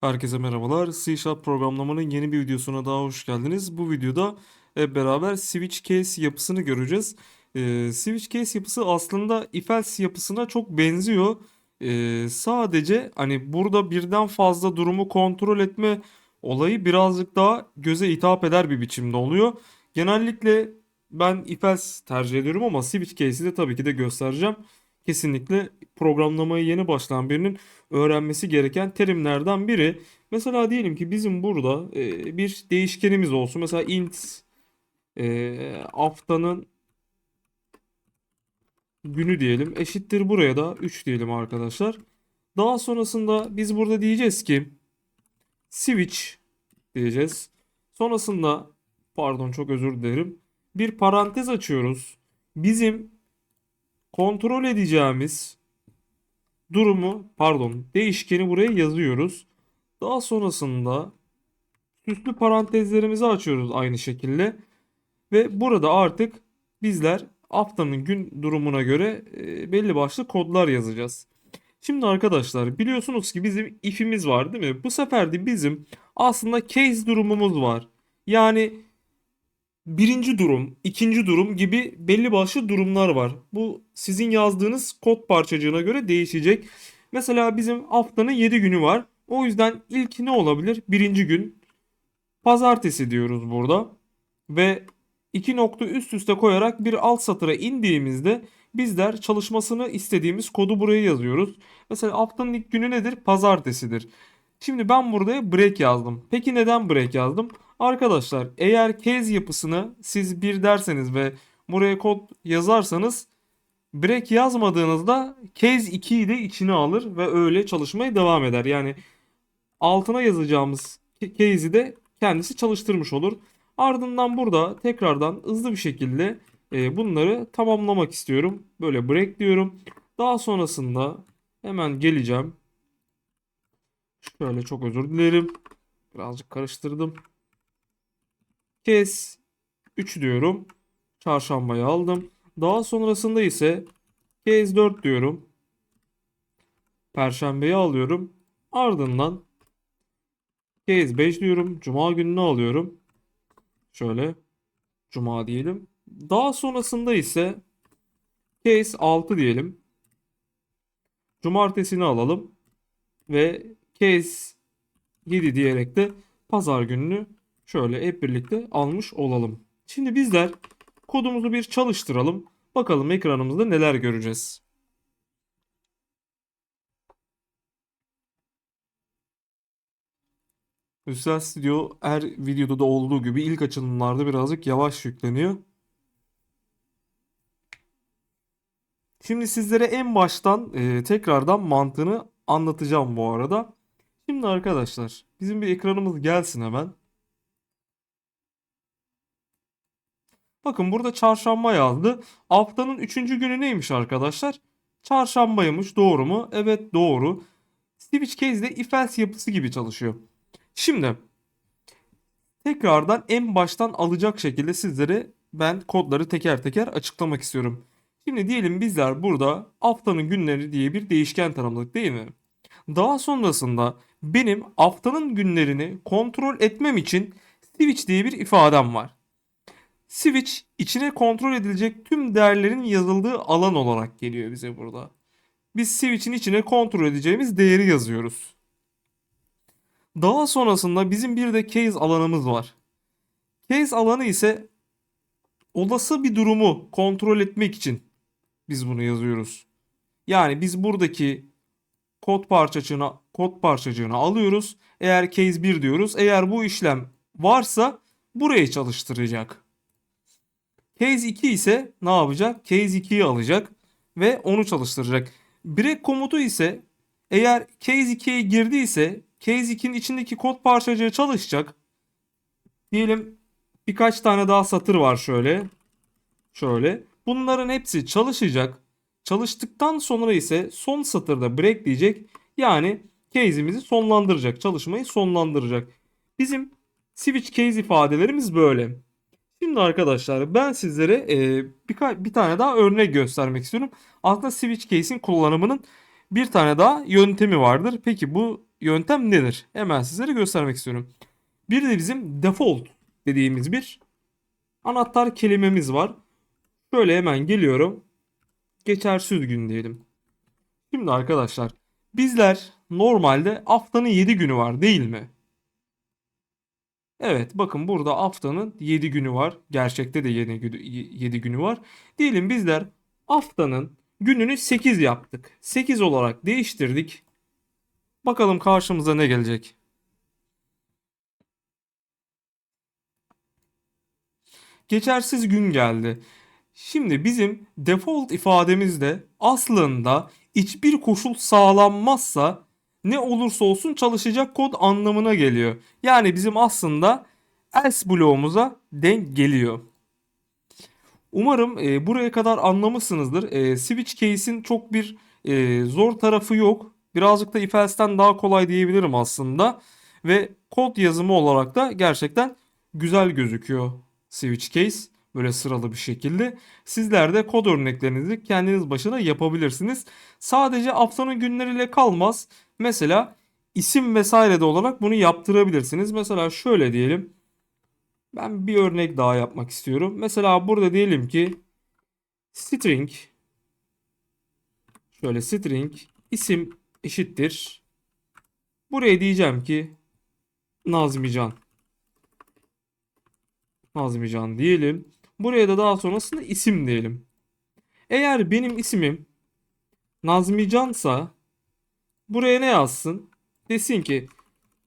Herkese merhabalar. C Sharp programlamanın yeni bir videosuna daha hoş geldiniz. Bu videoda hep beraber switch case yapısını göreceğiz. Ee, switch case yapısı aslında if else yapısına çok benziyor. Ee, sadece hani burada birden fazla durumu kontrol etme olayı birazcık daha göze hitap eder bir biçimde oluyor. Genellikle ben if else tercih ediyorum ama switch case'i de tabii ki de göstereceğim. Kesinlikle programlamaya yeni başlayan birinin öğrenmesi gereken terimlerden biri. Mesela diyelim ki bizim burada e, bir değişkenimiz olsun. Mesela int e, haftanın günü diyelim. Eşittir buraya da 3 diyelim arkadaşlar. Daha sonrasında biz burada diyeceğiz ki switch diyeceğiz. Sonrasında pardon çok özür dilerim. Bir parantez açıyoruz. Bizim kontrol edeceğimiz durumu pardon değişkeni buraya yazıyoruz. Daha sonrasında süslü parantezlerimizi açıyoruz aynı şekilde. Ve burada artık bizler haftanın gün durumuna göre e, belli başlı kodlar yazacağız. Şimdi arkadaşlar biliyorsunuz ki bizim if'imiz var değil mi? Bu sefer de bizim aslında case durumumuz var. Yani birinci durum, ikinci durum gibi belli başlı durumlar var. Bu sizin yazdığınız kod parçacığına göre değişecek. Mesela bizim haftanın 7 günü var. O yüzden ilk ne olabilir? Birinci gün pazartesi diyoruz burada. Ve iki nokta üst üste koyarak bir alt satıra indiğimizde bizler çalışmasını istediğimiz kodu buraya yazıyoruz. Mesela haftanın ilk günü nedir? Pazartesidir. Şimdi ben burada break yazdım. Peki neden break yazdım? Arkadaşlar eğer case yapısını siz bir derseniz ve buraya kod yazarsanız break yazmadığınızda case 2'yi de içine alır ve öyle çalışmaya devam eder. Yani altına yazacağımız case'i de kendisi çalıştırmış olur. Ardından burada tekrardan hızlı bir şekilde e, bunları tamamlamak istiyorum. Böyle break diyorum. Daha sonrasında hemen geleceğim. Şöyle çok özür dilerim. Birazcık karıştırdım. Kes 3 diyorum. Çarşambayı aldım. Daha sonrasında ise kes 4 diyorum. Perşembeyi alıyorum. Ardından kes 5 diyorum. Cuma gününü alıyorum. Şöyle Cuma diyelim. Daha sonrasında ise case 6 diyelim. Cumartesini alalım. Ve case 7 diyerek de pazar gününü şöyle hep birlikte almış olalım. Şimdi bizler kodumuzu bir çalıştıralım. Bakalım ekranımızda neler göreceğiz. Visual Studio her videoda da olduğu gibi ilk açılımlarda birazcık yavaş yükleniyor. Şimdi sizlere en baştan e, tekrardan mantığını anlatacağım bu arada. Şimdi arkadaşlar bizim bir ekranımız gelsin hemen. Bakın burada çarşamba yazdı. Haftanın 3. günü neymiş arkadaşlar? Çarşambaymış doğru mu? Evet doğru. Switch case de if else yapısı gibi çalışıyor. Şimdi tekrardan en baştan alacak şekilde sizlere ben kodları teker teker açıklamak istiyorum. Şimdi diyelim bizler burada haftanın günleri diye bir değişken tanımladık değil mi? Daha sonrasında benim haftanın günlerini kontrol etmem için switch diye bir ifadem var. Switch içine kontrol edilecek tüm değerlerin yazıldığı alan olarak geliyor bize burada. Biz switch'in içine kontrol edeceğimiz değeri yazıyoruz. Daha sonrasında bizim bir de case alanımız var. Case alanı ise olası bir durumu kontrol etmek için biz bunu yazıyoruz. Yani biz buradaki kod parçacığını kod parçacığını alıyoruz. Eğer case 1 diyoruz. Eğer bu işlem varsa burayı çalıştıracak. Case 2 ise ne yapacak? Case 2'yi alacak ve onu çalıştıracak. Break komutu ise eğer case 2'ye girdiyse case 2'nin içindeki kod parçacığı çalışacak. Diyelim birkaç tane daha satır var şöyle. Şöyle. Bunların hepsi çalışacak. Çalıştıktan sonra ise son satırda break diyecek. Yani case'imizi sonlandıracak. Çalışmayı sonlandıracak. Bizim switch case ifadelerimiz böyle. Şimdi arkadaşlar ben sizlere e, birkaç bir tane daha örnek göstermek istiyorum. Aslında switch case'in kullanımının bir tane daha yöntemi vardır. Peki bu yöntem nedir? Hemen sizlere göstermek istiyorum. Bir de bizim default dediğimiz bir anahtar kelimemiz var. Şöyle hemen geliyorum. Geçersiz gün diyelim. Şimdi arkadaşlar bizler normalde haftanın 7 günü var değil mi? Evet bakın burada haftanın 7 günü var. Gerçekte de 7 günü, 7 günü var. Diyelim bizler haftanın gününü 8 yaptık. 8 olarak değiştirdik. Bakalım karşımıza ne gelecek? Geçersiz gün geldi. Şimdi bizim default ifademizde aslında hiçbir koşul sağlanmazsa ne olursa olsun çalışacak kod anlamına geliyor. Yani bizim aslında else bloğumuza denk geliyor. Umarım e, buraya kadar anlamışsınızdır. E, switch case'in çok bir e, zor tarafı yok. Birazcık da if else'ten daha kolay diyebilirim aslında. Ve kod yazımı olarak da gerçekten güzel gözüküyor switch case. Böyle sıralı bir şekilde. Sizler de kod örneklerinizi kendiniz başına yapabilirsiniz. Sadece haftanın günleriyle kalmaz. Mesela isim vesaire de olarak bunu yaptırabilirsiniz. Mesela şöyle diyelim. Ben bir örnek daha yapmak istiyorum. Mesela burada diyelim ki string şöyle string isim eşittir. Buraya diyeceğim ki Nazmican. Nazmican diyelim. Buraya da daha sonrasında isim diyelim. Eğer benim ismim Nazmicansa buraya ne yazsın? Desin ki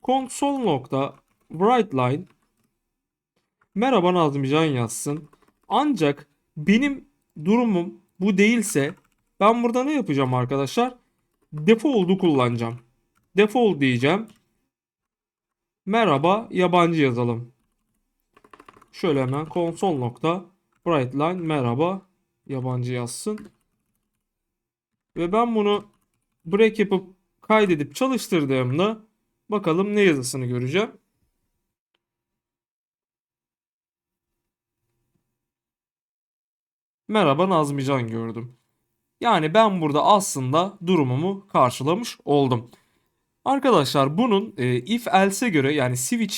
console nokta writeline merhaba Nazmican yazsın. Ancak benim durumum bu değilse ben burada ne yapacağım arkadaşlar? Default'u kullanacağım. Default diyeceğim. Merhaba yabancı yazalım. Şöyle hemen console nokta brightline merhaba yabancı yazsın. Ve ben bunu break yapıp kaydedip çalıştırdığımda bakalım ne yazısını göreceğim. Merhaba Nazmican gördüm. Yani ben burada aslında durumumu karşılamış oldum. Arkadaşlar bunun e, if else'e göre yani switch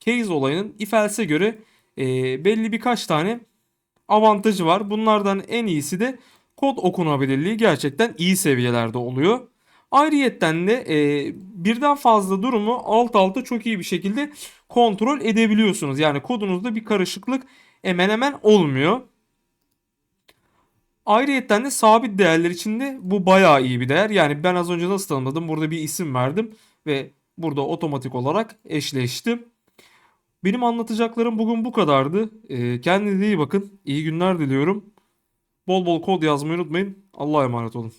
case olayının if else'e göre e, belli birkaç tane avantajı var. Bunlardan en iyisi de kod okunabilirliği gerçekten iyi seviyelerde oluyor. Ayrıyetten de e, birden fazla durumu alt alta çok iyi bir şekilde kontrol edebiliyorsunuz. Yani kodunuzda bir karışıklık hemen hemen olmuyor. Ayrıyetten de sabit değerler için de bu bayağı iyi bir değer. Yani ben az önce nasıl tanımladım? Burada bir isim verdim ve burada otomatik olarak eşleştim. Benim anlatacaklarım bugün bu kadardı. Ee, kendinize iyi bakın. İyi günler diliyorum. Bol bol kod yazmayı unutmayın. Allah'a emanet olun.